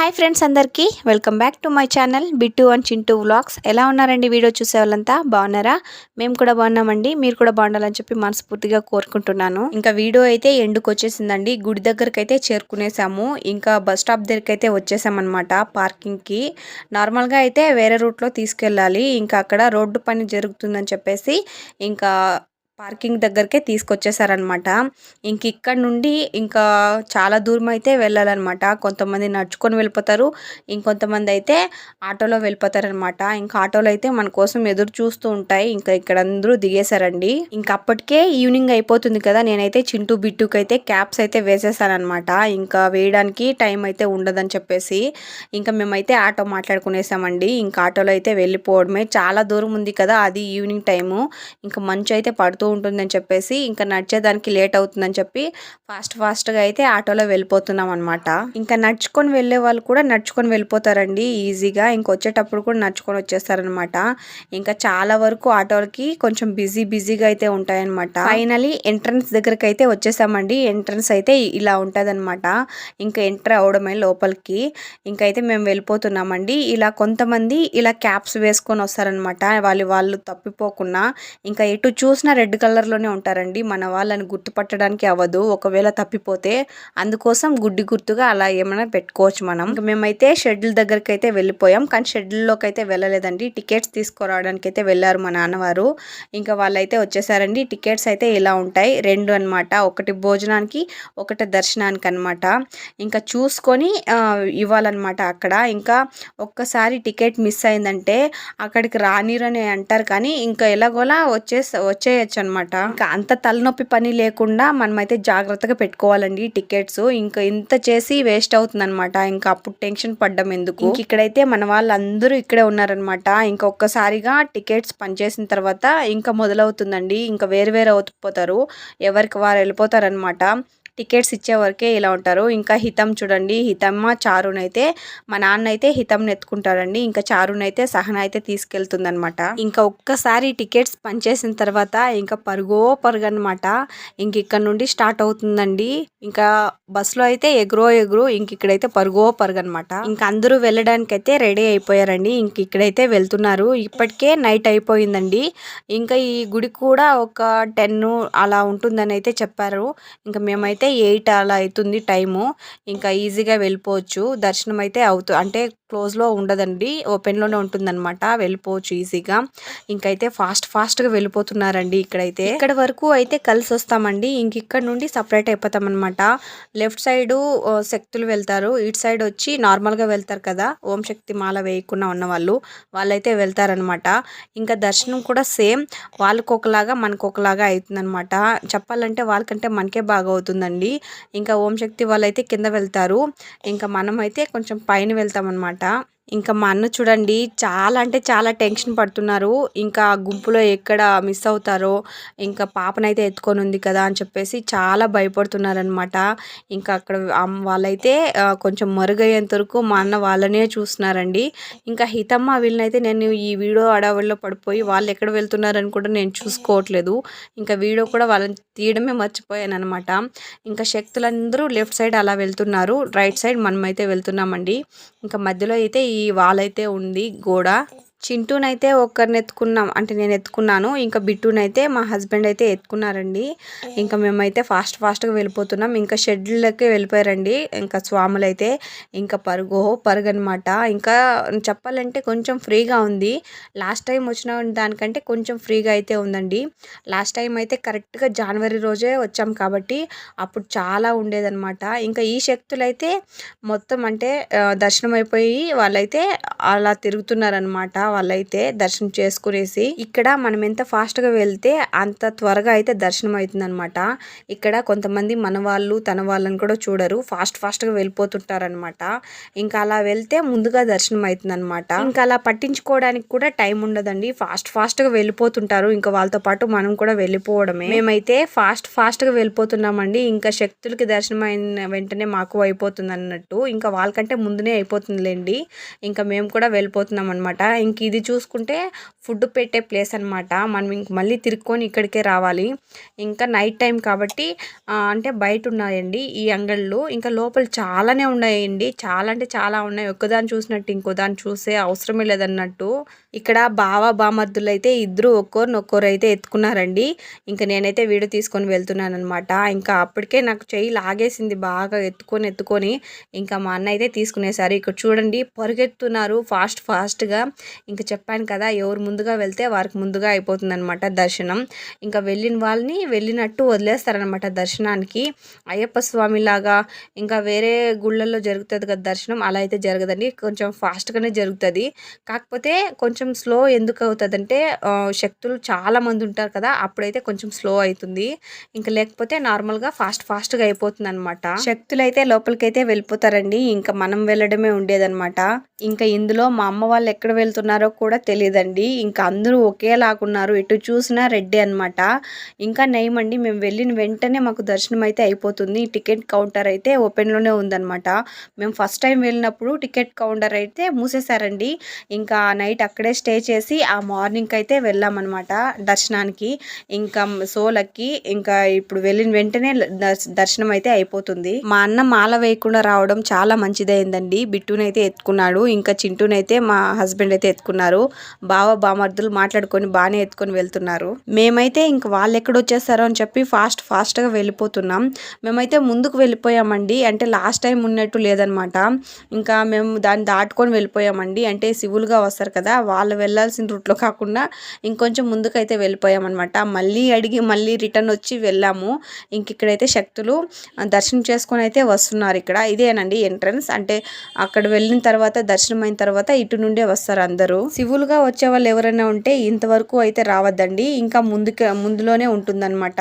Hi friends అందరికీ. Welcome back to my channel Bittu and Chintu vlogs. ఎలా ఉన్నారండి video చూసే వాళ్ళంతా? బాగున్నారా? మేము కూడా బాగున్నామండి. మీరు కూడా బాగుండాలని చెప్పి మనస్ఫూర్తిగా కోరుకుంటున్నాను. ఇంకా వీడియో అయితే ఎండుకు వచ్చేసిందండి. గుడి దగ్గరకు అయితే చేరుకునేసాము. ఇంకా బస్ స్టాప్ దగ్గరికి అయితే వచ్చేసామన్నమాట పార్కింగ్కి. నార్మల్గా అయితే వేరే రూట్లో తీసుకెళ్ళాలి. ఇంకా అక్కడ రోడ్డు పని జరుగుతుందని చెప్పేసి ఇంకా పార్కింగ్ దగ్గరికే తీసుకొచ్చేసారనమాట ఇంక ఇక్కడ నుండి ఇంకా చాలా దూరం అయితే వెళ్ళాలన్నమాట. కొంతమంది నడుచుకొని వెళ్ళిపోతారు ఇంకొంతమంది అయితే ఆటోలో వెళ్ళిపోతారనమాట ఇంకా ఆటోలు అయితే మన కోసం ఎదురు చూస్తూ ఉంటాయి. ఇంకా ఇక్కడ అందరూ దిగేశారండి. ఇంకా అప్పటికే ఈవినింగ్ అయిపోతుంది కదా నేనైతే చింటూ బిట్టుకు అయితే క్యాప్స్ అయితే వేసేసానమాట ఇంకా వేయడానికి టైం అయితే ఉండదని చెప్పేసి ఇంకా మేమైతే ఆటో మాట్లాడుకునేసామండి. ఇంకా ఆటోలో అయితే వెళ్ళిపోవడమే. చాలా దూరం ఉంది కదా అది ఈవినింగ్ టైము. ఇంకా మంచు అయితే పడుతూ ఉంటుందని చెప్పేసి ఇంకా నడిచేదానికి లేట్ అవుతుందని చెప్పి ఫాస్ట్ ఫాస్ట్గా అయితే ఆటోలో వెళ్ళిపోతున్నాం అనమాట ఇంకా నడుచుకొని వెళ్ళే వాళ్ళు కూడా నడుచుకొని వెళ్ళిపోతారండి ఈజీగా. ఇంకొచ్చేటప్పుడు కూడా నడుచుకొని వచ్చేస్తారనమాట ఇంకా చాలా వరకు ఆటోలకి కొంచెం బిజీ బిజీగా అయితే ఉంటాయన్నమాట. ఫైనలీ ఎంట్రన్స్ దగ్గరికి అయితే వచ్చేసామండి. ఎంట్రన్స్ అయితే ఇలా ఉంటుందన్నమాట. ఇంకా ఎంటర్ అవడమే లోపలికి. ఇంకైతే మేము వెళ్ళిపోతున్నామండి. ఇలా కొంతమంది ఇలా క్యాప్స్ వేసుకొని వస్తారనమాట వాళ్ళు వాళ్ళు తప్పిపోకుండా ఇంకా ఎటు చూసినా రెడ్ కలర్లోనే ఉంటారండి. మన వాళ్ళని గుర్తుపట్టడానికి అవ్వదు. ఒకవేళ తప్పిపోతే అందుకోసం గుడ్డి గుర్తుగా అలా ఏమైనా పెట్టుకోవచ్చు మనం. మేమైతే షెడ్యూల్ దగ్గరికి అయితే వెళ్ళిపోయాం. కానీ షెడ్యూల్లోకి అయితే వెళ్ళలేదండి. టికెట్స్ తీసుకురావడానికి అయితే వెళ్ళారు మా నాన్నవారు. ఇంకా వాళ్ళైతే వచ్చేసారండి. టికెట్స్ అయితే ఇలా ఉంటాయి. రెండు అనమాట ఒకటి భోజనానికి ఒకటి దర్శనానికి అనమాట ఇంకా చూసుకొని ఇవ్వాలన్నమాట అక్కడ. ఇంకా ఒక్కసారి టికెట్ మిస్ అయిందంటే అక్కడికి రానిరని అంటారు కానీ ఇంకా ఎలాగోలా వచ్చే వచ్చేయచ్చు అనమాట. ఇంకా అంత తలనొప్పి పని లేకుండా మనమైతే జాగ్రత్తగా పెట్టుకోవాలండి టికెట్స్. ఇంకా ఇంత చేసి వేస్ట్ అవుతుంది అనమాట ఇంకా అప్పుడు టెన్షన్ పడ్డం ఎందుకు? ఇక్కడైతే మన వాళ్ళందరూ ఇక్కడే ఉన్నారనమాట. ఇంకా ఒక్కసారిగా టికెట్స్ పనిచేసిన తర్వాత ఇంకా మొదలవుతుందండి. ఇంకా వేరు వేరు అవుతుపోతారు ఎవరికి వారు వెళ్ళిపోతారనమాట. టికెట్స్ ఇచ్చే వరకే ఇలా ఉంటారు. ఇంకా హితం చూడండి హితమ్మ చారునైతే మా నాన్న అయితే హితంని ఎత్తుకుంటారండి ఇంకా చారునైతే సహన అయితే తీసుకెళ్తుందనమాట ఇంకా ఒక్కసారి టికెట్స్ పనిచేసిన తర్వాత ఇంకా పరుగో పరుగు అనమాట ఇంక ఇక్కడ నుండి స్టార్ట్ అవుతుందండి. ఇంకా బస్సులో అయితే ఎగురో ఎగురు ఇంక ఇక్కడైతే పరుగో పరుగు అనమాట ఇంకా అందరూ వెళ్ళడానికి అయితే రెడీ అయిపోయారండి. ఇంక ఇక్కడైతే వెళ్తున్నారు. ఇప్పటికే నైట్ అయిపోయిందండి. ఇంకా ఈ గుడి కూడా ఒక టెన్ అలా ఉంటుందని అయితే చెప్పారు. ఇంకా మేమైతే ఎయిట్ అలా అవుతుంది టైము. ఇంకా ఈజీగా వెళ్ళిపోవచ్చు. దర్శనం అయితే అవుతూ అంటే క్లోజ్లో ఉండదండి. ఓపెన్లోనే ఉంటుందన్నమాట. వెళ్ళిపోవచ్చు ఈజీగా. ఇంకైతే ఫాస్ట్ ఫాస్ట్గా వెళ్ళిపోతున్నారండి ఇక్కడైతే. ఇక్కడ వరకు అయితే కలిసి వస్తామండి ఇంక ఇక్కడ నుండి సపరేట్ అయిపోతామన్నమాట. లెఫ్ట్ సైడు శక్తులు వెళ్తారు. ఇటు సైడ్ వచ్చి నార్మల్గా వెళ్తారు కదా. ఓం శక్తి మాల వేయకుండా ఉన్న వాళ్ళు వాళ్ళైతే వెళ్తారనమాట ఇంకా దర్శనం కూడా సేమ్. వాళ్ళకు ఒకలాగా మనకు ఒకలాగా అవుతుందన్నమాట చెప్పాలంటే వాళ్ళకంటే మనకే బాగా అవుతుందండి ఇంకా ఓం శక్తి వాళ్ళైతే కింద వెళ్తారు. ఇంకా మనమైతే కొంచెం పైన వెళ్తామన్నమాట. ఇంకా మా అన్న చూడండి చాలా అంటే చాలా టెన్షన్ పడుతున్నారు. ఇంకా గుంపులో ఎక్కడ మిస్ అవుతారో ఇంకా పాపనైతే ఎత్తుకొని ఉంది కదా అని చెప్పేసి చాలా భయపడుతున్నారనమాట ఇంకా అక్కడ వాళ్ళైతే కొంచెం మరుగయ్యేంత వరకు మా అన్న వాళ్ళనే చూస్తున్నారండి. ఇంకా హితమ్మ వీళ్ళనైతే నేను ఈ వీడియో అడవుల్లో పడిపోయి వాళ్ళు ఎక్కడ వెళ్తున్నారని కూడా నేను చూసుకోవట్లేదు. ఇంకా వీడియో కూడా వాళ్ళని తీయడమే మర్చిపోయాను అనమాట ఇంకా శక్తులందరూ లెఫ్ట్ సైడ్ అలా వెళ్తున్నారు. రైట్ సైడ్ మనమైతే వెళ్తున్నామండి. ఇంకా మధ్యలో అయితే ఈ వాల్ అయితే ఉంది గోడ చింటూనైతే ఒక్కరిని ఎత్తుకున్నాం అంటే నేను ఎత్తుకున్నాను ఇంకా బిట్టునైతే మా హస్బెండ్ అయితే ఎత్తుకున్నారండి. ఇంకా మేమైతే ఫాస్ట్ ఫాస్ట్గా వెళ్ళిపోతున్నాం. ఇంకా షెడ్లకి వెళ్ళిపోయారండి. ఇంకా స్వాములు అయితే ఇంకా పరుగు పరుగు అనమాట ఇంకా చెప్పాలంటే కొంచెం ఫ్రీగా ఉంది. లాస్ట్ టైం వచ్చిన దానికంటే కొంచెం ఫ్రీగా అయితే ఉందండి. లాస్ట్ టైం అయితే కరెక్ట్గా జనవరి రోజే వచ్చాం కాబట్టి అప్పుడు చాలా ఉండేదన్నమాట. ఇంకా ఈ శక్తులు అయితే మొత్తం అంటే దర్శనం అయిపోయి వాళ్ళైతే అలా తిరుగుతున్నారనమాట వాళ్ళైతే దర్శనం చేసుకునేసి ఇక్కడ మనం ఎంత ఫాస్ట్గా వెళ్తే అంత త్వరగా అయితే దర్శనం అవుతుంది అనమాట ఇక్కడ కొంతమంది మన వాళ్ళు తన వాళ్ళని కూడా చూడరు. ఫాస్ట్ ఫాస్ట్గా వెళ్ళిపోతుంటారనమాట ఇంకా అలా వెళ్తే ముందుగా దర్శనం అవుతుంది అనమాట ఇంకా అలా పట్టించుకోవడానికి కూడా టైం ఉండదండి. ఫాస్ట్ ఫాస్ట్గా వెళ్ళిపోతుంటారు. ఇంకా వాళ్ళతో పాటు మనం కూడా వెళ్ళిపోవడమే. మేమైతే ఫాస్ట్ ఫాస్ట్గా వెళ్ళిపోతున్నామండి. ఇంకా శక్తులకి దర్శనం అయిన వెంటనే మాకు అయిపోతుంది అన్నట్టు ఇంకా వాళ్ళకంటే ముందునే అయిపోతుందిలేండి. ఇంకా మేము కూడా వెళ్ళిపోతున్నాం అనమాట ఇంక ఇంక ఇది చూసుకుంటే ఫుడ్ పెట్టే ప్లేస్ అనమాట మనం ఇంక మళ్ళీ తిరుక్కొని ఇక్కడికే రావాలి. ఇంకా నైట్ టైం కాబట్టి అంటే బయట ఉన్నాయండి ఈ అంగళ్ళు. ఇంకా లోపల చాలానే ఉన్నాయండి. చాలా అంటే చాలా ఉన్నాయి. ఒక్కదాన్ని చూసినట్టు ఇంకో దాన్ని చూసే అవసరమే లేదన్నట్టు. ఇక్కడ బావ బామర్దులు అయితే ఇద్దరు ఒక్కోరిని అయితే ఎత్తుకున్నారండి. ఇంకా నేనైతే వీడియో తీసుకొని వెళ్తున్నాను అనమాట ఇంకా అప్పటికే నాకు చెయ్యి లాగేసింది బాగా ఎత్తుకొని ఎత్తుకొని. ఇంకా మా అన్న అయితే తీసుకునేసారు. ఇక్కడ చూడండి పరిగెత్తున్నారు. ఫాస్ట్ ఫాస్ట్గా. ఇంకా చెప్పాను కదా ఎవరు ముందుగా వెళ్తే వారికి ముందుగా అయిపోతుంది అనమాట దర్శనం. ఇంకా వెళ్ళిన వాళ్ళని వెళ్ళినట్టు వదిలేస్తారనమాట దర్శనానికి. అయ్యప్ప స్వామి లాగా ఇంకా వేరే గుళ్ళల్లో జరుగుతుంది కదా దర్శనం అలా అయితే జరగదండి. కొంచెం ఫాస్ట్గానే జరుగుతుంది. కాకపోతే కొంచెం స్లో ఎందుకు అవుతుందంటే శక్తులు చాలా మంది ఉంటారు కదా అప్పుడైతే కొంచెం స్లో అవుతుంది. ఇంకా లేకపోతే నార్మల్గా ఫాస్ట్ ఫాస్ట్గా అయిపోతుంది అనమాట శక్తులు అయితే లోపలికైతే వెళ్ళిపోతారండి. ఇంకా మనం వెళ్ళడమే ఉండేదన్నమాట. ఇంకా ఇందులో మా అమ్మ వాళ్ళు ఎక్కడ వెళ్తున్నారు కూడా తెలియదండి ఇంకా అందరూ ఒకేలాగున్నారు. ఎటు చూసినా రెడ్డి అనమాట ఇంకా నయమండి మేము వెళ్ళిన వెంటనే మాకు దర్శనం అయితే అయిపోతుంది. టికెట్ కౌంటర్ అయితే ఓపెన్లోనే ఉందన్నమాట. మేము ఫస్ట్ టైం వెళ్ళినప్పుడు టికెట్ కౌంటర్ అయితే మూసేశారండి. ఇంకా నైట్ అక్కడే స్టే చేసి ఆ మార్నింగ్ అయితే వెళ్ళామన్నమాట దర్శనానికి. ఇంకా సోలకి ఇంకా ఇప్పుడు వెళ్ళిన వెంటనే దర్శనం అయితే అయిపోతుంది. మా అన్న మాల వేయకుండా రావడం చాలా మంచిదైందండి. బిట్టునైతే ఎత్తుకున్నాడు. ఇంకా చింటూనైతే మా హస్బెండ్ అయితే ఎత్తుకున్నారు బావ బామర్దులు మాట్లాడుకొని బాగానే ఎత్తుకొని వెళ్తున్నారు. మేమైతే ఇంక వాళ్ళు ఎక్కడ వచ్చేస్తారో అని చెప్పి ఫాస్ట్ ఫాస్ట్గా వెళ్ళిపోతున్నాం. మేమైతే ముందుకు వెళ్ళిపోయామండి. అంటే లాస్ట్ టైం ఉన్నట్టు లేదనమాట. ఇంకా మేము దాన్ని దాటుకొని వెళ్ళిపోయామండి. అంటే శివులుగా వస్తారు కదా వాళ్ళు వెళ్ళాల్సిన రూట్లో కాకుండా ఇంకొంచెం ముందుకైతే వెళ్ళిపోయామన్నమాట మళ్ళీ అడిగి మళ్ళీ రిటర్న్ వచ్చి వెళ్ళాము. ఇంక ఇక్కడైతే శక్తులు దర్శనం చేసుకొని అయితే వస్తున్నారు ఇక్కడ. ఇదేనండి ఎంట్రన్స్. అంటే అక్కడ వెళ్ళిన తర్వాత దర్శనం అయిన తర్వాత ఇటు నుండే వస్తారు అందరూ. శివులుగా వచ్చే వాళ్ళు ఎవరైనా ఉంటే ఇంతవరకు అయితే రావద్దండి. ఇంకా ముందుకే ముందులోనే ఉంటుందన్నమాట.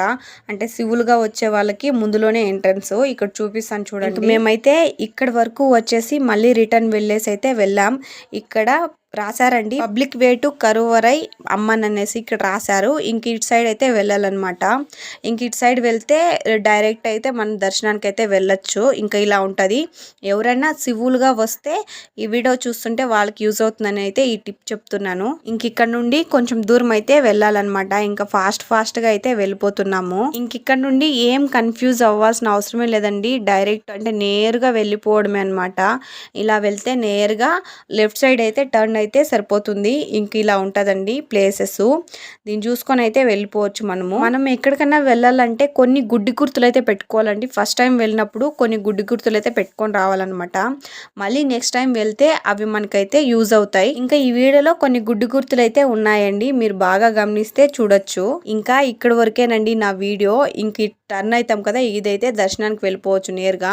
అంటే శివులుగా వచ్చే వాళ్ళకి ముందులోనే ఎంట్రన్స్. ఇక్కడ చూపిస్తాను చూడండి. మేమైతే ఇక్కడ వరకు వచ్చేసి మళ్ళీ రిటర్న్ వెళ్ళేసి అయితే వెళ్ళాం. ఇక్కడ రాశారండి. Public way to Karuvarai Amman అనేసి ఇక్కడ రాశారు. ఇంక ఇటు సైడ్ అయితే వెళ్ళాలన్నమాట. ఇంక ఇటు సైడ్ వెళ్తే డైరెక్ట్ అయితే మన దర్శనానికి అయితే వెళ్ళొచ్చు. ఇంకా ఇలా ఉంటుంది. ఎవరైనా శివులుగా వస్తే ఈ వీడియో చూస్తుంటే వాళ్ళకి యూజ్ అవుతుందని అయితే ఈ టిప్ చెప్తున్నాను. ఇంక ఇక్కడ నుండి కొంచెం దూరం అయితే వెళ్ళాలన్నమాట. ఇంకా ఫాస్ట్ ఫాస్ట్గా అయితే వెళ్ళిపోతున్నాము. ఇంక ఇక్కడ నుండి ఏం కన్ఫ్యూజ్ అవ్వాల్సిన అవసరమే లేదండి. డైరెక్ట్ అంటే నేరుగా వెళ్ళిపోవడమే అనమాట ఇలా వెళ్తే నేరుగా లెఫ్ట్ సైడ్ అయితే టర్న్ అయితే సరిపోతుంది. ఇంక ఇలా ఉంటుందండి ప్లేసెస్. దీన్ని చూసుకొని అయితే వెళ్ళిపోవచ్చు మనము. మనం ఎక్కడికైనా వెళ్ళాలంటే కొన్ని గుడ్డి గుర్తులు అయితే పెట్టుకోవాలండి. ఫస్ట్ టైం వెళ్ళినప్పుడు కొన్ని గుడ్డి గుర్తులు అయితే పెట్టుకొని రావాలన్నమాట. మళ్ళీ నెక్స్ట్ టైం వెళ్తే అవి మనకైతే యూజ్ అవుతాయి. ఇంకా ఈ వీడియోలో కొన్ని గుడ్డి గుర్తులు అయితే ఉన్నాయండి. మీరు బాగా గమనిస్తే చూడొచ్చు. ఇంకా ఇక్కడ వరకేనండి నా వీడియో. ఇంక టర్న్ అవుతాం కదా ఇదైతే దర్శనానికి వెళ్ళిపోవచ్చు నేరుగా.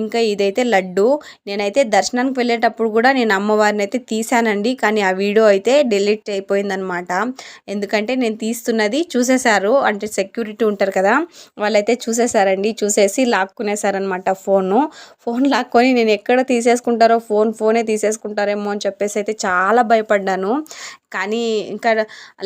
ఇంకా ఇదైతే లడ్డు. నేనైతే దర్శనానికి వెళ్ళేటప్పుడు కూడా నేను అమ్మవారిని అయితే తీసానండి కానీ ఆ వీడియో అయితే డిలీట్ అయిపోయిందనమాట ఎందుకంటే నేను తీస్తున్నది చూసేశారు. అంటే సెక్యూరిటీ ఉంటారు కదా వాళ్ళైతే చూసేశారండి. చూసేసి లాక్కునేసారనమాట ఫోను. ఫోన్ లాక్కొని నేను ఎక్కడ తీసేసుకుంటారో ఫోన్ ఫోనే తీసేసుకుంటారేమో అని చెప్పేసి అయితే చాలా భయపడ్డాను. కానీ ఇంకా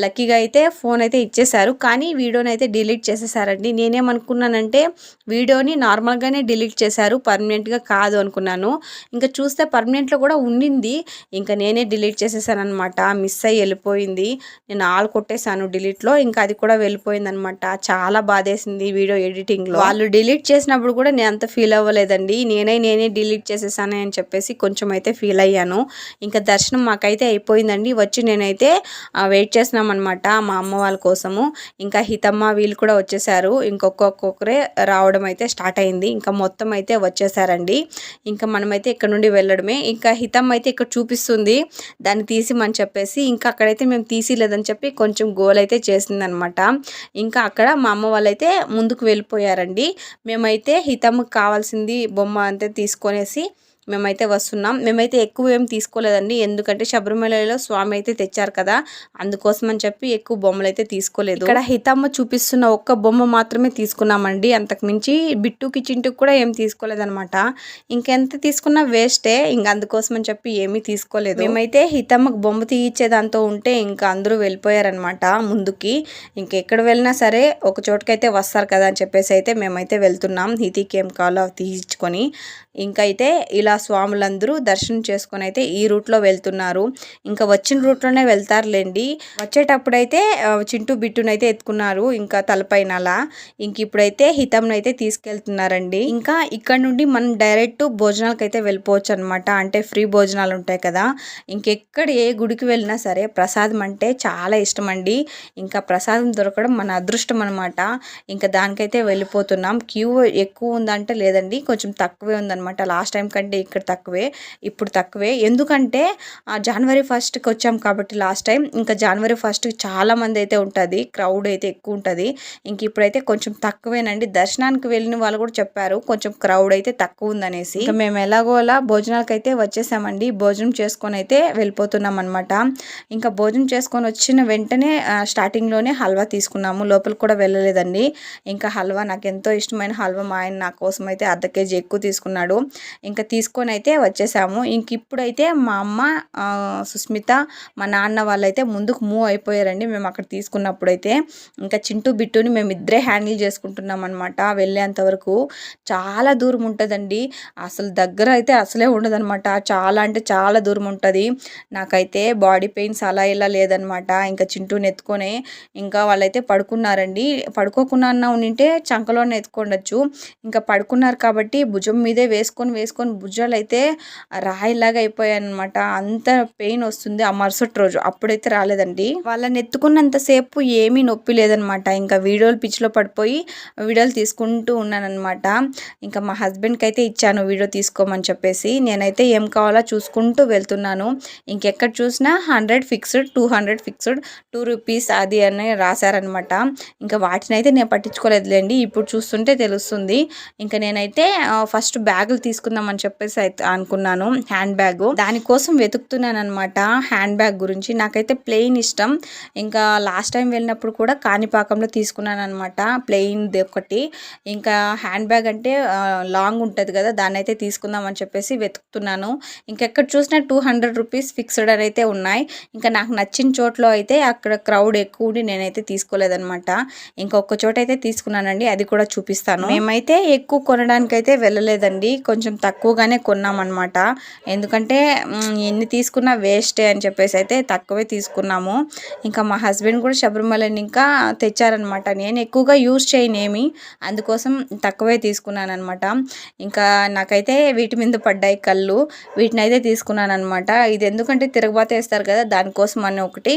లక్కీగా అయితే ఫోన్ అయితే ఇచ్చేశారు కానీ వీడియోని అయితే డిలీట్ చేసేసారండి. నేనేమనుకున్నానంటే వీడియోని నార్మల్గానే డిలీట్ చేశారు. పర్మనెంట్గా కాదు అనుకున్నాను. ఇంకా చూస్తే పర్మనెంట్లో కూడా ఉండింది. ఇంకా నేనే డిలీట్ చేసేసాను అనమాట మిస్ అయ్యి వెళ్ళిపోయింది. నేను ఆల్ కొట్టేశాను డిలీట్లో. ఇంకా అది కూడా వెళ్ళిపోయింది అనమాట చాలా బాధేసింది వీడియో ఎడిటింగ్లో. వాళ్ళు డిలీట్ చేసినప్పుడు కూడా నేను అంత ఫీల్ అవ్వలేదండి. నేనే నేనే డిలీట్ చేసేసాను అని చెప్పేసి కొంచెం అయితే ఫీల్ అయ్యాను. ఇంకా దర్శనం మాకైతే అయిపోయిందండి. వచ్చి నేనైతే అయితే వెయిట్ చేస్తున్నాం అనమాట మా అమ్మ వాళ్ళ కోసము. ఇంకా హితమ్మ వీళ్ళు కూడా వచ్చేసారు. ఇంకొక్కొక్కరే రావడం అయితే స్టార్ట్ అయింది. ఇంకా మొత్తం అయితే వచ్చేసారండి. ఇంకా మనమైతే ఇక్కడ నుండి వెళ్ళడమే. ఇంకా హితమ్మ అయితే ఇక్కడ చూపిస్తుంది. దాన్ని తీసిమని చెప్పేసి ఇంకా అక్కడైతే మేము తీసిలేదని చెప్పి కొంచెం గోల్ అయితే చేసిందనమాట ఇంకా అక్కడ మా అమ్మ వాళ్ళైతే ముందుకు వెళ్ళిపోయారండి. మేమైతే హితమ్మకు కావాల్సింది బొమ్మ అంతే తీసుకొనేసి మేమైతే వస్తున్నాం. మేమైతే ఎక్కువ ఏం తీసుకోలేదండి. ఎందుకంటే శబరిమలలో స్వామి అయితే తెచ్చారు కదా అందుకోసం అని చెప్పి ఎక్కువ బొమ్మలు అయితే తీసుకోలేదు. ఇక్కడ హితమ్మ చూపిస్తున్న ఒక్క బొమ్మ మాత్రమే తీసుకున్నామండి. అంతకు మించి బిట్టుకి చింటుకి కూడా ఏం తీసుకోలేదన్నమాట. ఇంకెంత తీసుకున్నా వేస్టే. ఇంక అందుకోసం అని చెప్పి ఏమీ తీసుకోలేదు. మేమైతే హితమ్మకు బొమ్మ తీయించేదాంతో ఉంటే ఇంకా అందరూ వెళ్ళిపోయారనమాట ముందుకి. ఇంకెక్కడ వెళ్ళినా సరే ఒక చోటుకైతే వస్తారు కదా అని చెప్పేసి అయితే మేమైతే వెళ్తున్నాం. హితికి ఏం కావాలో తీయించుకొని ఇంకైతే ఇలా స్వాములందరూ దర్శనం చేసుకొని అయితే ఈ రూట్లో వెళ్తున్నారు. ఇంకా వచ్చిన రూట్లోనే వెళ్తారులేండి. వచ్చేటప్పుడైతే చింటూ బిట్టునైతే ఎత్తుకున్నారు ఇంకా తలపైన అలా. ఇంక ఇప్పుడైతే హితంనైతే తీసుకెళ్తున్నారండి. ఇంకా ఇక్కడ నుండి మనం డైరెక్ట్ భోజనాలకు అయితే వెళ్ళిపోవచ్చు అనమాట అంటే ఫ్రీ భోజనాలు ఉంటాయి కదా. ఇంకెక్కడ ఏ గుడికి వెళ్ళినా సరే ప్రసాదం అంటే చాలా ఇష్టం అండి ఇంకా ప్రసాదం దొరకడం మన అదృష్టం అనమాట. ఇంకా దానికైతే వెళ్ళిపోతున్నాం. క్యూ ఎక్కువ ఉందంటే లేదండి కొంచెం తక్కువే ఉందన్నమాట అనమాట లాస్ట్ టైం కంటే ఇక్కడ తక్కువే ఇప్పుడు తక్కువే. ఎందుకంటే జనవరి ఫస్ట్కి వచ్చాం కాబట్టి లాస్ట్ టైం ఇంకా జనవరి ఫస్ట్ చాలా మంది అయితే ఉంటుంది క్రౌడ్ అయితే ఎక్కువ ఉంటుంది. ఇంక ఇప్పుడైతే కొంచెం తక్కువేనండి. దర్శనానికి వెళ్ళిన వాళ్ళు కూడా చెప్పారు కొంచెం క్రౌడ్ అయితే తక్కువ ఉందనేసి. ఇంకా మేము ఎలాగో అలా భోజనాలకు అయితే వచ్చేసామండి. భోజనం చేసుకొని అయితే వెళ్ళిపోతున్నాం అనమాట ఇంకా భోజనం చేసుకొని వచ్చిన వెంటనే స్టార్టింగ్లోనే హల్వా తీసుకున్నాము. లోపలికి కూడా వెళ్ళలేదండి. ఇంకా హల్వా నాకు ఎంతో ఇష్టమైన హల్వా మా ఆయన నా కోసం అయితే అర్ధ కేజీ ఎక్కువ తీసుకున్నాడు. ఇంకా తీసుకొని అయితే వచ్చేసాము. ఇంక ఇప్పుడైతే మా అమ్మ సుస్మిత మా నాన్న వాళ్ళైతే ముందుకు మూవ్ అయిపోయారండి. మేము అక్కడ తీసుకున్నప్పుడైతే ఇంకా చింటూ బిట్టుని మేము ఇద్దరే హ్యాండిల్ చేసుకుంటున్నాం అనమాట వెళ్ళేంత వరకు చాలా దూరం ఉంటుందండి. అసలు దగ్గర అయితే అసలే ఉండదనమాట చాలా అంటే చాలా దూరం ఉంటుంది. నాకైతే బాడీ పెయిన్స్ అలా ఇలా లేదనమాట ఇంకా చింటూని ఎత్తుకొని ఇంకా వాళ్ళైతే పడుకున్నారండి. పడుకోకుండా అన్న ఉండింటే చంకలోనే ఎత్తుకోండొచ్చు ఇంకా పడుకున్నారు కాబట్టి భుజం మీదే వేసుకొని వేసుకొని భుజాలు అయితే రాయిలాగా అయిపోయాయి అనమాట అంత పెయిన్ వస్తుంది ఆ మరుసటి రోజు. అప్పుడైతే రాలేదండి. వాళ్ళని ఎత్తుకున్నంతసేపు ఏమీ నొప్పి లేదనమాట ఇంకా వీడియోలు పిచ్చిలో పడిపోయి వీడియోలు తీసుకుంటూ ఉన్నానమాట ఇంకా మా హస్బెండ్కి అయితే ఇచ్చాను వీడియో తీసుకోమని చెప్పేసి. నేనైతే ఏం కావాలో చూసుకుంటూ వెళ్తున్నాను. ఇంకెక్కడ చూసినా hundred fixed two hundred fixed two rupees అది అని రాశారనమాట ఇంకా వాటిని అయితే నేను పట్టించుకోలేదులేండి. ఇప్పుడు చూస్తుంటే తెలుస్తుంది. ఇంకా నేనైతే ఫస్ట్ బ్యాగ్ బ్యాగులు తీసుకుందామని చెప్పేసి అయితే అనుకున్నాను హ్యాండ్ బ్యాగ్. దానికోసం వెతుకుతున్నాను అనమాట హ్యాండ్ బ్యాగ్ గురించి. నాకైతే ప్లెయిన్ ఇష్టం. ఇంకా లాస్ట్ టైం వెళ్ళినప్పుడు కూడా కాణిపాకంలో తీసుకున్నాను అనమాట ప్లెయిన్ ఒకటి. ఇంకా హ్యాండ్ బ్యాగ్ అంటే లాంగ్ ఉంటుంది కదా దాన్ని అయితే తీసుకుందాం అని చెప్పేసి వెతుకుతున్నాను. ఇంకెక్కడ చూసినా టూ హండ్రెడ్ రూపీస్ ఫిక్స్డ్ అని అయితే ఉన్నాయి. ఇంకా నాకు నచ్చిన చోట్లో అయితే అక్కడ క్రౌడ్ ఎక్కువ ఉండి నేనైతే తీసుకోలేదనమాట ఇంకొక చోట అయితే తీసుకున్నానండి అది కూడా చూపిస్తాను. మేమైతే ఎక్కువ కొనడానికి అయితే వెళ్ళలేదండి. కొంచెం తక్కువగానే కొన్నామన్నమాట. ఎందుకంటే ఎన్ని తీసుకున్నా వేస్టే అని చెప్పేసి అయితే తక్కువే తీసుకున్నాము. ఇంకా మా హస్బెండ్ కూడా శబరిమలని ఇంకా తెచ్చారనమాట నేను ఎక్కువగా యూజ్ చేయను ఏమి అందుకోసం తక్కువే తీసుకున్నాను అనమాట ఇంకా నాకైతే వీటి మీద పడ్డాయి కళ్ళు వీటిని అయితే తీసుకున్నాను అనమాట ఇది ఎందుకంటే తిరగబాత వేస్తారు కదా దానికోసం అని ఒకటి.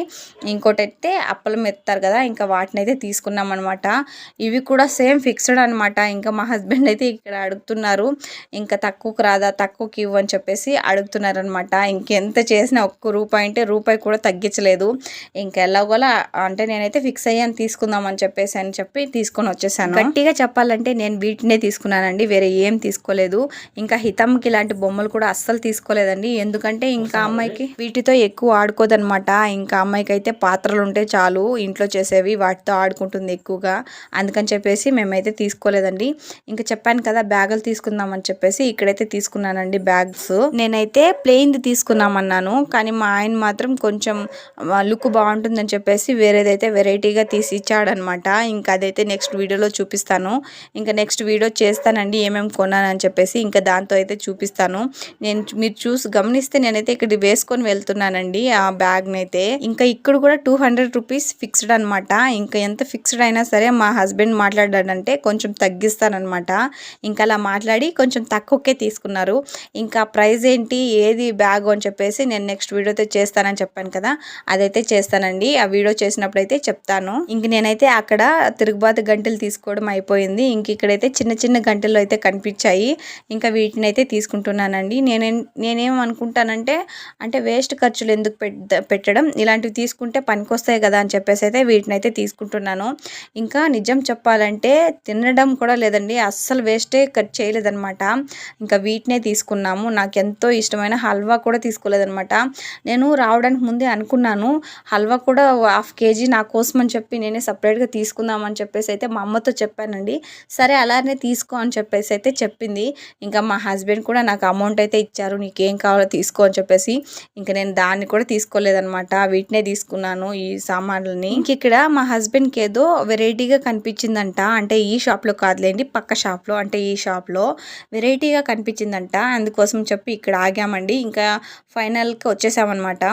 ఇంకోటి అయితే అప్పలం ఎత్తారు కదా ఇంకా వాటిని అయితే తీసుకున్నాం అనమాట ఇవి కూడా సేమ్ ఫిక్స్డ్ అనమాట ఇంకా మా హస్బెండ్ అయితే ఇక్కడ అడుగుతున్నారు ఇంకా తక్కువకు రాదా తక్కువకి ఇవ్వు అని చెప్పేసి అడుగుతున్నారు అనమాట ఇంకెంత చేసినా ఒక్క రూపాయి అంటే రూపాయి కూడా తగ్గించలేదు. ఇంకా ఎలాగోలా అంటే నేనైతే ఫిక్స్ అయ్యాను తీసుకుందాం అని చెప్పేసి అని చెప్పి తీసుకొని వచ్చేసాను. గట్టిగా చెప్పాలంటే నేను వీటినే తీసుకున్నానండి వేరే ఏం తీసుకోలేదు. ఇంకా హితమ్కి ఇలాంటి బొమ్మలు కూడా అస్సలు తీసుకోలేదండి. ఎందుకంటే ఇంకా అమ్మాయికి వీటితో ఎక్కువ ఆడుకోదనమాట ఇంకా అమ్మాయికి అయితే పాత్రలు ఉంటే చాలు ఇంట్లో చేసేవి వాటితో ఆడుకుంటుంది ఎక్కువగా. అందుకని చెప్పేసి మేమైతే తీసుకోలేదండి. ఇంకా చెప్పాను కదా బ్యాగులు తీసుకుందామని చెప్పేసి ఇక్కడైతే తీసుకున్నానండి బ్యాగ్స్. నేనైతే ప్లెయిన్ది తీసుకున్నామన్నాను కానీ మా ఆయన మాత్రం కొంచెం లుక్ బాగుంటుందని చెప్పేసి వేరేదైతే వెరైటీగా తీసి ఇచ్చాడనమాట ఇంకా అదైతే నెక్స్ట్ వీడియోలో చూపిస్తాను. ఇంకా నెక్స్ట్ వీడియో చేస్తానండి ఏమేమి కొన్నానని చెప్పేసి ఇంకా దాంతో అయితే చూపిస్తాను. నేను మీరు చూసి గమనిస్తే నేనైతే ఇక్కడ వేసుకొని వెళ్తున్నానండి ఆ బ్యాగ్ని అయితే ఇంకా ఇక్కడ కూడా టూ హండ్రెడ్ రూపీస్ ఫిక్స్డ్ అనమాట ఇంకా ఎంత ఫిక్స్డ్ అయినా సరే మా హస్బెండ్ మాట్లాడాడంటే కొంచెం తగ్గిస్తానమాట ఇంకా అలా మాట్లాడి కొంచెం తక్కువకే తీసుకున్నారు. ఇంకా ప్రైస్ ఏంటి? ఏది బ్యాగ్ అని చెప్పేసి నేను నెక్స్ట్ వీడియోతో చేస్తానని చెప్పాను కదా అదైతే చేస్తానండి. ఆ వీడియో చేసినప్పుడు అయితే చెప్తాను. ఇంక నేనైతే అక్కడ తిరుగుబాటు గంటలు తీసుకోవడం అయిపోయింది. ఇంక ఇక్కడైతే చిన్న చిన్న గంటలు అయితే కనిపించాయి. ఇంకా వీటిని అయితే తీసుకుంటున్నానండి. నేనే నేనేం అనుకుంటానంటే అంటే వేస్ట్ ఖర్చులు ఎందుకు పెట్టడం? ఇలాంటివి తీసుకుంటే పనికొస్తాయి కదా అని చెప్పేసి అయితే వీటిని అయితే తీసుకుంటున్నాను. ఇంకా నిజం చెప్పాలంటే తినడం కూడా లేదండి. అస్సలు వేస్టే కట్ చేయలేదన్నమాట. ఇంకా వీటినే తీసుకున్నాము. నాకు ఎంతో ఇష్టమైన హల్వా కూడా తీసుకోలేదన్నమాట. నేను రావడానికి ముందే అనుకున్నాను హల్వా కూడా హాఫ్ కేజీ నా కోసం అని చెప్పి నేనే సపరేట్గా తీసుకుందామని చెప్పేసి అయితే మా అమ్మతో చెప్పానండి. సరే అలానే తీసుకో అని చెప్పేసి అయితే చెప్పింది. ఇంకా మా హస్బెండ్ కూడా నాకు అమౌంట్ అయితే ఇచ్చారు. నీకేం కావాలో తీసుకో అని చెప్పేసి. ఇంకా నేను దాన్ని కూడా తీసుకోలేదన్నమాట. వీటినే తీసుకున్నాను ఈ సామాన్లని. ఇంక ఇక్కడ మా హస్బెండ్కి ఏదో వెరైటీగా కనిపించిందంట. అంటే ఈ షాప్లో కాదులేండి పక్క షాప్లో. అంటే ఈ షాప్లో వెరైటీ వెరైటీగా కనిపించిందంట. అందుకోసం చెప్పి ఇక్కడ ఆగామండి. ఇంకా ఫైనల్కి వచ్చేసామన్నమాట.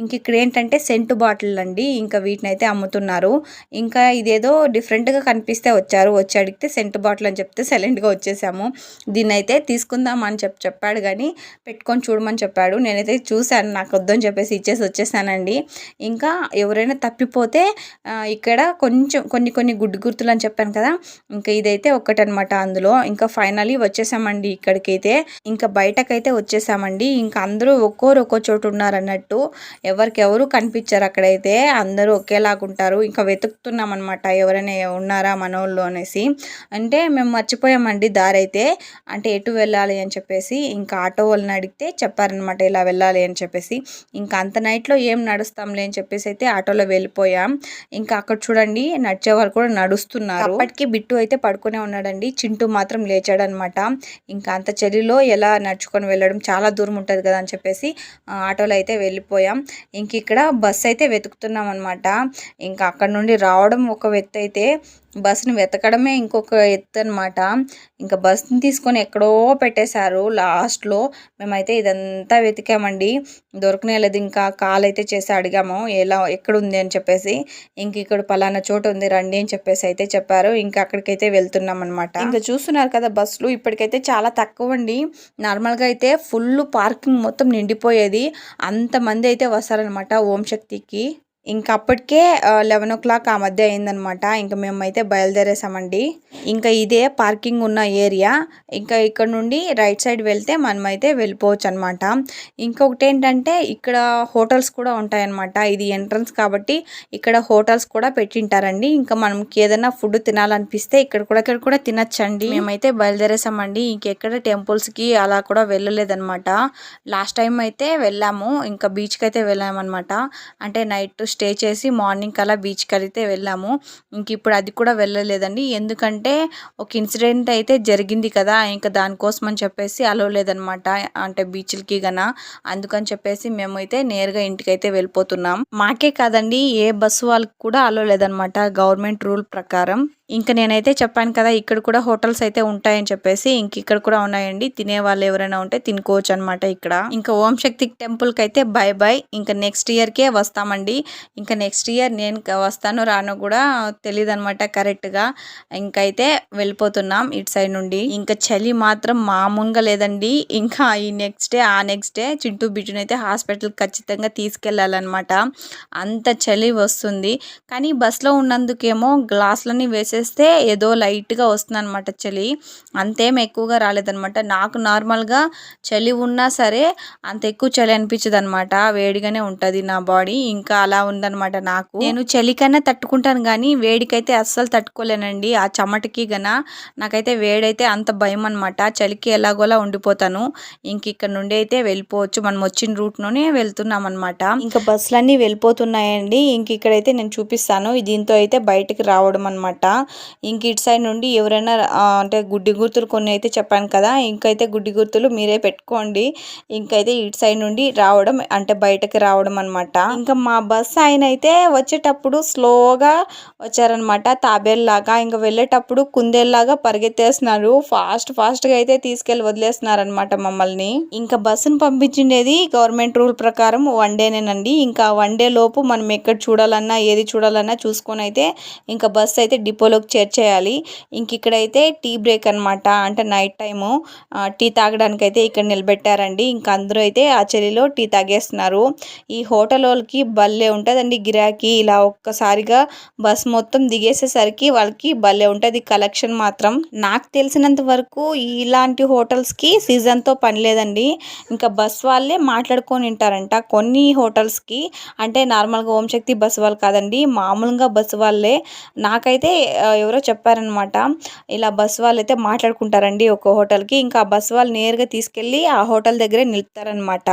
ఇంక ఇక్కడ ఏంటంటే సెంటు బాటిల్ అండి. ఇంకా వీటిని అయితే అమ్ముతున్నారు. ఇంకా ఇదేదో డిఫరెంట్గా కనిపిస్తే వచ్చారు. వచ్చి అడిగితే సెంటు బాటిల్ అని చెప్తే సైలెంట్గా వచ్చేసాము. దీన్ని అయితే తీసుకుందాం అని చెప్పి చెప్పాడు కానీ పెట్టుకొని చూడమని చెప్పాడు. నేనైతే చూశాను. నాకు వద్దని చెప్పేసి ఇచ్చేసి వచ్చేసానండి. ఇంకా ఎవరైనా తప్పిపోతే ఇక్కడ కొంచెం కొన్ని కొన్ని గుడ్డు గుర్తులు అని చెప్పాను కదా. ఇంకా ఇదైతే ఒక్కటనమాట అందులో. ఇంకా ఫైనలీ వచ్చేసామండి. ఇక్కడికైతే. ఇంకా బయటకైతే వచ్చేసామండి. ఇంకా అందరూ ఒక్కోరు ఒక్కో చోటు ఉన్నారన్నట్టు ఎవరికెవరు కనిపించారు అక్కడైతే. అందరూ ఒకేలాగా ఉంటారు ఇంకా వెతుకుతున్నాం అనమాట ఎవరైనా ఉన్నారా మనోళ్ళు అనేసి. అంటే మేము మర్చిపోయామండి దారి అయితే అంటే ఎటు వెళ్ళాలి అని చెప్పేసి ఇంకా ఆటో వాళ్ళని అడిగితే చెప్పారనమాట ఇలా వెళ్ళాలి అని చెప్పేసి. ఇంకా అంత నైట్లో ఏం నడుస్తాంలే అని చెప్పేసి అయితే ఆటోలో వెళ్ళిపోయాం. ఇంకా అక్కడ చూడండి నడిచే వాళ్ళు కూడా నడుస్తున్నారు. అప్పటికి బిట్టు అయితే పడుకునే ఉన్నాడండి. చింటూ మాత్రం లేచాడనమాట ఇంకా అంత చలిలో ఎలా నడుచుకొని వెళ్ళడం చాలా దూరం ఉంటుంది కదా అని చెప్పేసి ఆటోలో అయితే వెళ్ళిపోయాం. ఇంక ఇక్కడ బస్ అయితే వెతుకుతున్నాం అనమాట ఇంకా అక్కడ నుండి రావడం ఒక వ్యక్తి అయితే బస్సుని వెతకడమే ఇంకొక ఎత్తు అనమాట ఇంకా బస్సుని తీసుకొని ఎక్కడో పెట్టేశారు. లాస్ట్లో మేమైతే ఇదంతా వెతికామండి. దొరకనే లేదు ఇంకా కాల్ అయితే చేసి అడిగాము. ఎలా ఎక్కడుంది అని చెప్పేసి. ఇంక ఇక్కడ పలానా చోటు ఉంది రండి అని చెప్పేసి అయితే చెప్పారు. ఇంకా అక్కడికైతే వెళ్తున్నాం అనమాట ఇంకా చూస్తున్నారు కదా బస్సులు. ఇప్పటికైతే చాలా తక్కువ అండి నార్మల్గా అయితే ఫుల్ పార్కింగ్ మొత్తం నిండిపోయేది. అంతమంది అయితే వస్తారనమాట ఓం శక్తికి. ఇంకా అప్పటికే లెవెన్ ఓ క్లాక్ ఆ మధ్య అయిందనమాట. ఇంకా మేమైతే బయలుదేరేసామండి. ఇంకా ఇదే పార్కింగ్ ఉన్న ఏరియా ఇంకా ఇక్కడ నుండి రైట్ సైడ్ వెళ్తే మనమైతే వెళ్ళిపోవచ్చు అనమాట ఇంకొకటి ఏంటంటే ఇక్కడ హోటల్స్ కూడా ఉంటాయన్నమాట ఇది ఎంట్రన్స్ కాబట్టి ఇక్కడ హోటల్స్ కూడా పెట్టింటారండి. ఇంకా మనకి ఏదైనా ఫుడ్ తినాలనిపిస్తే ఇక్కడ కూడా ఇక్కడ కూడా తినచ్చండి. మేమైతే బయలుదేరేసామండి. ఇంకెక్కడ టెంపుల్స్కి అలా కూడా వెళ్ళలేదన్నమాట లాస్ట్ టైం అయితే వెళ్ళాము. ఇంకా బీచ్కి అయితే వెళ్ళామన్నమాట అంటే నైట్ స్టే చేసి మార్నింగ్ కల్లా బీచ్కి అయితే వెళ్ళాము. ఇంక ఇప్పుడు అది కూడా వెళ్ళలేదండి. ఎందుకంటే ఒక ఇన్సిడెంట్ అయితే జరిగింది కదా ఇంకా దానికోసం అని చెప్పేసి అలో లేదనమాట. అంటే బీచ్లకి గన. అందుకని చెప్పేసి మేమైతే నేరుగా ఇంటికి అయితే వెళ్ళిపోతున్నాం. మాకే కాదండి ఏ బస్సు వాళ్ళకి కూడా అలో లేదనమాట. గవర్నమెంట్ రూల్ ప్రకారం. ఇంకా నేనైతే చెప్పాను కదా ఇక్కడ కూడా హోటల్స్ అయితే ఉంటాయని చెప్పేసి ఇంక ఇక్కడ కూడా ఉన్నాయండి. తినే వాళ్ళు ఎవరైనా ఉంటే తినుకోవచ్చు అనమాట ఇక్కడ. ఇంకా ఓం శక్తి టెంపుల్కి అయితే బై బై. ఇంకా నెక్స్ట్ ఇయర్కే వస్తామండి. ఇంకా నెక్స్ట్ ఇయర్ నేను వస్తాను రాను రానో కూడా తెలియదు అనమాట కరెక్ట్గా. ఇంకైతే వెళ్ళిపోతున్నాం ఇటు సైడ్ నుండి. ఇంకా చలి మాత్రం మామూలుగా లేదండి. ఇంకా ఈ నెక్స్ట్ డే ఆ నెక్స్ట్ డే చింటూ బిడ్డును అయితే హాస్పిటల్ ఖచ్చితంగా తీసుకెళ్ళాలన్నమాట. అంత చలి వస్తుంది. కానీ బస్సులో ఉన్నందుకేమో గ్లాసులన్నీ చేస్తే ఏదో లైట్గా వస్తుంది అనమాట చలి. అంతేం ఎక్కువగా రాలేదనమాట నాకు నార్మల్గా చలి ఉన్నా సరే అంత ఎక్కువ చలి అనిపించదు అనమాట వేడిగానే ఉంటుంది నా బాడీ. ఇంకా అలా ఉందన్నమాట నాకు. నేను చలికైనా తట్టుకుంటాను కానీ వేడికైతే అస్సలు తట్టుకోలేనండి. ఆ చెమటకి గన నాకైతే వేడైతే అంత భయం అనమాట చలికి ఎలాగోలా ఉండిపోతాను. ఇంక ఇక్కడ నుండి అయితే వెళ్ళిపోవచ్చు. మనం వచ్చిన రూట్లోనే వెళ్తున్నాం అనమాట ఇంకా బస్సులన్నీ వెళ్ళిపోతున్నాయండి. ఇంక ఇక్కడైతే నేను చూపిస్తాను. దీంతో అయితే బయటకు రావడం అనమాట ఇంక ఇటు సైడ్ నుండి ఎవరైనా అంటే గుడ్డి గుర్తులు కొన్ని అయితే చెప్పాను కదా ఇంకైతే గుడ్డి గుర్తులు మీరే పెట్టుకోండి. ఇంకైతే ఇటు సైడ్ నుండి రావడం అంటే బయటకి రావడం అనమాట ఇంకా మా బస్సు ఆయన అయితే వచ్చేటప్పుడు స్లోగా వచ్చారనమాట తాబేల్లాగా ఇంకా వెళ్ళేటప్పుడు కుందేల్లాగా పరిగెత్తేస్తున్నారు. ఫాస్ట్ ఫాస్ట్గా అయితే తీసుకెళ్ళి వదిలేస్తున్నారనమాట మమ్మల్ని. ఇంకా బస్సును పంపించిండేది గవర్నమెంట్ రూల్ ప్రకారం వన్ డేనేనండి. ఇంకా వన్ డే లోపు మనం ఎక్కడ చూడాలన్నా ఏది చూడాలన్నా చూసుకొని అయితే ఇంకా బస్ అయితే డిపోలోకి చేర్చేయాలి ఇంక ఇక్కడైతే టీ బ్రేక్ అనమాట అంటే నైట్ టైము. టీ తాగడానికి అయితే ఇక్కడ నిలబెట్టారండి. ఇంకా అందరూ అయితే ఆ చలిలో టీ తాగేస్తున్నారు. ఈ హోటల్ వాళ్ళకి భలే ఉంటుందండి గిరాకీ. ఇలా ఒక్కసారిగా బస్ మొత్తం దిగేసేసరికి వాళ్ళకి భలే ఉంటుంది. కలెక్షన్ మాత్రం నాకు తెలిసినంత వరకు ఇలాంటి హోటల్స్కి సీజన్తో పని లేదండి. ఇంకా బస్ వాళ్ళే మాట్లాడుకొని ఉంటారంట. కొన్ని హోటల్స్కి అంటే నార్మల్గా ఓం శక్తి బస్ వాళ్ళు కాదండి. మామూలుగా బస్ వాళ్ళే. నాకైతే ఎవరో చెప్పారనమాట ఇలా బస్ వాళ్ళు అయితే మాట్లాడుకుంటారండి ఒక హోటల్కి. ఇంకా ఆ బస్ వాళ్ళు నేరుగా తీసుకెళ్ళి ఆ హోటల్ దగ్గరే నిలుపుతారనమాట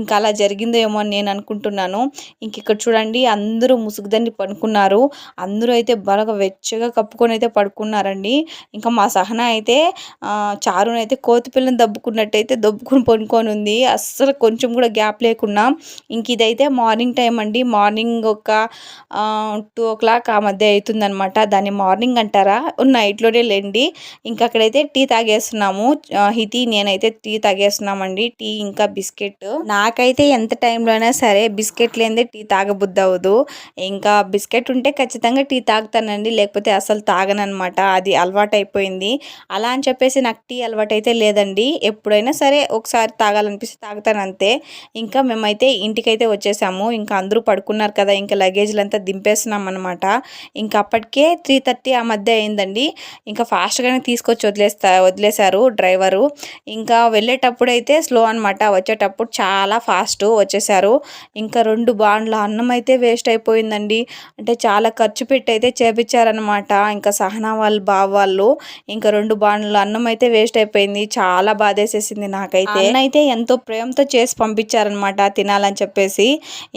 ఇంకా అలా జరిగిందో ఏమో అని నేను అనుకుంటున్నాను. ఇంక ఇక్కడ చూడండి అందరూ ముసుగుదండి పడుకున్నారు. అందరూ అయితే బాగా వెచ్చగా కప్పుకొని అయితే పడుకున్నారండి. ఇంకా మా సహన అయితే చారును అయితే కోతి పిల్లని దబ్బుకున్నట్టయితే దబ్బుకుని పడుకొని ఉంది. అస్సలు కొంచెం కూడా గ్యాప్ లేకుండా ఇంక ఇదైతే మార్నింగ్ టైం అండి. మార్నింగ్ ఒక టూ ఓ క్లాక్ ఆ మధ్య అవుతుందన్నమాట. దాన్ని మార్నింగ్ అంటారా? నైట్లోనే లేండి. ఇంకా అక్కడైతే టీ తాగేస్తున్నాము. హితి నేనైతే టీ తాగేస్తున్నామండి. టీ ఇంకా బిస్కెట్. నాకైతే ఎంత టైంలో అయినా సరే బిస్కెట్ లేనిదే టీ తాగబుద్ది అవ్వదు. ఇంకా బిస్కెట్ ఉంటే ఖచ్చితంగా టీ తాగుతానండి. లేకపోతే అసలు తాగననమాట. అది అలవాటు అయిపోయింది అలా అని చెప్పేసి నాకు టీ అలవాటు అయితే లేదండి. ఎప్పుడైనా సరే ఒకసారి తాగాలనిపిస్తే తాగుతాను అంతే ఇంకా మేమైతే ఇంటికైతే వచ్చేసాము. ఇంకా అందరూ పడుకున్నారు కదా. ఇంకా లగేజ్లంతా దింపేస్తున్నాం అనమాట ఇంకా అప్పటికే త్రీ థర్టీ ఆ మధ్య అయిందండి. ఇంకా ఫాస్ట్గానే తీసుకొచ్చి వదిలేస్తా వదిలేశారు డ్రైవరు. ఇంకా వెళ్ళేటప్పుడు అయితే స్లో అనమాట వచ్చేటప్పుడు చాలా ఫాస్ట్ వచ్చేసారు ఇంకా రెండు బాండ్ల అన్నం అయితే వేస్ట్ అయిపోయిందండి. అంటే చాలా ఖర్చు పెట్టి అయితే చేపించారనమాట ఇంకా సహనా వాళ్ళు బావ వాళ్ళు. ఇంకా రెండు బాండ్ల అన్నం అయితే వేస్ట్ అయిపోయింది. చాలా బాధేసేసింది నాకైతే. అయితే ఎంతో ప్రేమతో చేసి పంపించారనమాట తినాలని చెప్పేసి.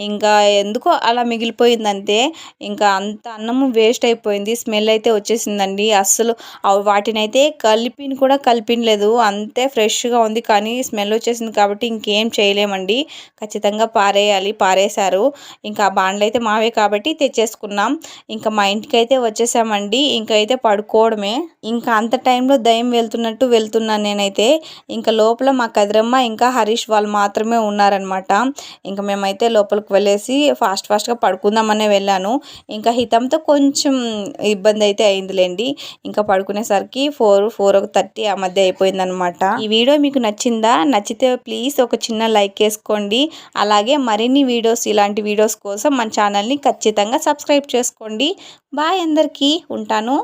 ఇంకా ఎందుకో అలా మిగిలిపోయిందంతే ఇంకా అంత అన్నము వేస్ట్ అయిపోయింది. స్మెల్ స్మెల్ అయితే వచ్చేసిందండి. అస్సలు వాటిని వాటినైతే కలిపిని కూడా కలిపినలేదు. అంతే ఫ్రెష్గా ఉంది కానీ స్మెల్ వచ్చేసింది కాబట్టి ఇంకేం చేయలేమండి. ఖచ్చితంగా పారేయాలి. పారేశారు. ఇంకా ఆ బాండ్లు అయితే మావే కాబట్టి తెచ్చేసుకున్నాం. ఇంకా మా ఇంటికి అయితే వచ్చేసామండి. ఇంకా అయితే పడుకోవడమే. ఇంకా అంత టైంలో దయం వెళ్తున్నట్టు వెళ్తున్నాను నేనైతే. ఇంకా లోపల మా కదిరమ్మ ఇంకా హరీష్ వాళ్ళు మాత్రమే ఉన్నారనమాట ఇంకా మేమైతే లోపలికి వెళ్ళేసి ఫాస్ట్ ఫాస్ట్గా పడుకుందామనే వెళ్ళాను. ఇంకా హితంతో కొంచెం ఇబ్బంది ఇబ్బంది అయితే అయిందిలేండి. ఇంకా పడుకునేసరికి ఫోర్ ఫోర్ ఒక థర్టీ ఆ మధ్య అయిపోయిందనమాట ఈ వీడియో మీకు నచ్చిందా? నచ్చితే ప్లీజ్ ఒక చిన్న లైక్ వేసుకోండి. అలాగే మరిన్ని వీడియోస్ ఇలాంటి వీడియోస్ కోసం మన ఛానల్ని ఖచ్చితంగా సబ్స్క్రైబ్ చేసుకోండి. బాయ్ అందరికీ. ఉంటాను.